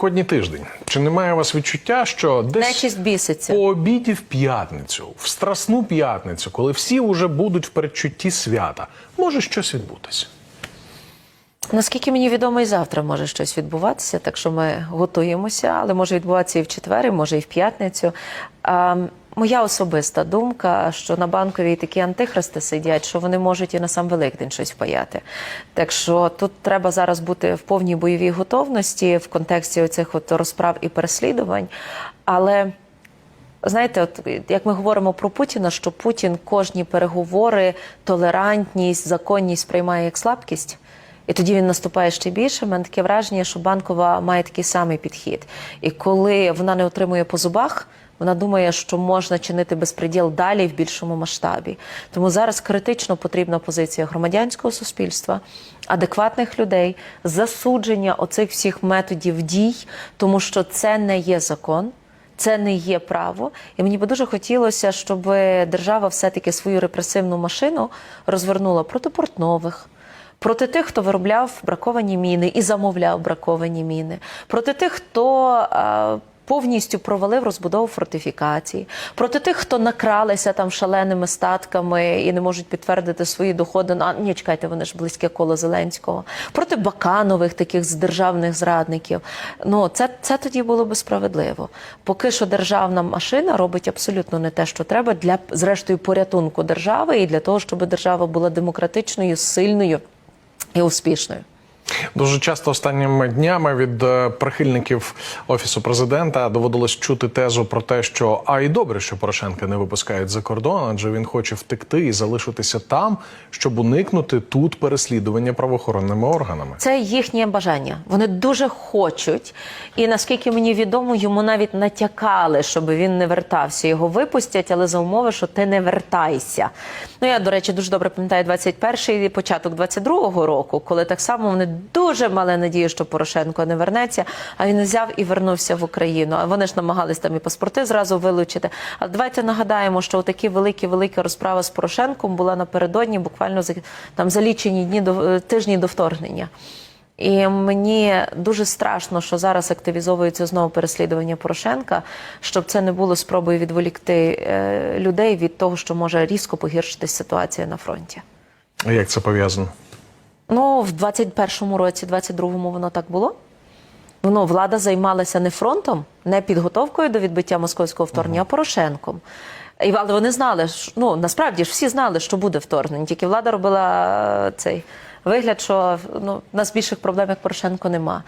Сьогодні тиждень. Чи немає у вас відчуття, що десь біситься. по обіді в п'ятницю, в страсну п'ятницю, коли всі вже будуть в передчутті свята, може щось відбутися? Наскільки мені відомо, і завтра може щось відбуватися, так що ми готуємося, але може відбуватися і в четвер, і може і в п'ятницю. Моя особиста думка, що на банковій такі антихристи сидять, що вони можуть і на сам Великдень щось впаяти. Так що тут треба зараз бути в повній бойовій готовності в контексті оцих от розправ і переслідувань. Але Знаєте, от як ми говоримо про Путіна, що Путін кожні переговори, толерантність, законність сприймає як слабкість. І тоді він наступає ще більше. У мене таке враження, що банкова має такий самий підхід. І коли вона не отримує по зубах, вона думає, що можна чинити безпреділ далі в більшому масштабі. Тому зараз критично потрібна позиція громадянського суспільства, адекватних людей, засудження оцих всіх методів дій, тому що це не є закон. Це не є право, і мені би дуже хотілося, щоб держава все-таки свою репресивну машину розвернула проти портнових, проти тих, хто виробляв браковані міни і замовляв браковані міни, проти тих, хто е, повністю провалив розбудову фортифікацій, проти тих, хто накралися там шаленими статками і не можуть підтвердити свої доходи. Ну, А ні, чекайте, вони ж близьке коло Зеленського, проти Баканових таких з державних зрадників. Ну це, це тоді було би справедливо. Поки що державна машина робить абсолютно не те, що треба для зрештою порятунку держави і для того, щоб держава була демократичною, сильною і успішною. Дуже часто останніми днями від е, прихильників офісу президента доводилось чути тезу про те, що а і добре, що Порошенка не випускають за кордон, адже він хоче втекти і залишитися там, щоб уникнути тут переслідування правоохоронними органами. Це їхнє бажання. Вони дуже хочуть, і наскільки мені відомо, йому навіть натякали, щоб він не вертався. Його випустять, але за умови, що ти не вертайся. Ну я до речі дуже добре пам'ятаю 21-й і початок 22-го року, коли так само вони дуже мали надію, що Порошенко не вернеться. А він взяв і вернувся в Україну. А вони ж намагались там і паспорти зразу вилучити. А давайте нагадаємо, що такі великі велика розправа з Порошенком була напередодні, буквально за там за лічені дні до тижні до вторгнення. І мені дуже страшно, що зараз активізовується знову переслідування Порошенка, щоб це не було спробою відволікти е, людей від того, що може різко погіршитись ситуація на фронті. А як це пов'язано? Ну, в 21-му році, 22-му воно так було. Воно влада займалася не фронтом, не підготовкою до відбиття московського вторгнення, а Порошенком. І але вони знали, що- ну насправді ж всі знали, що буде вторгнення. Тільки влада робила е, цей вигляд, що ну, в нас більших проблем як Порошенко нема.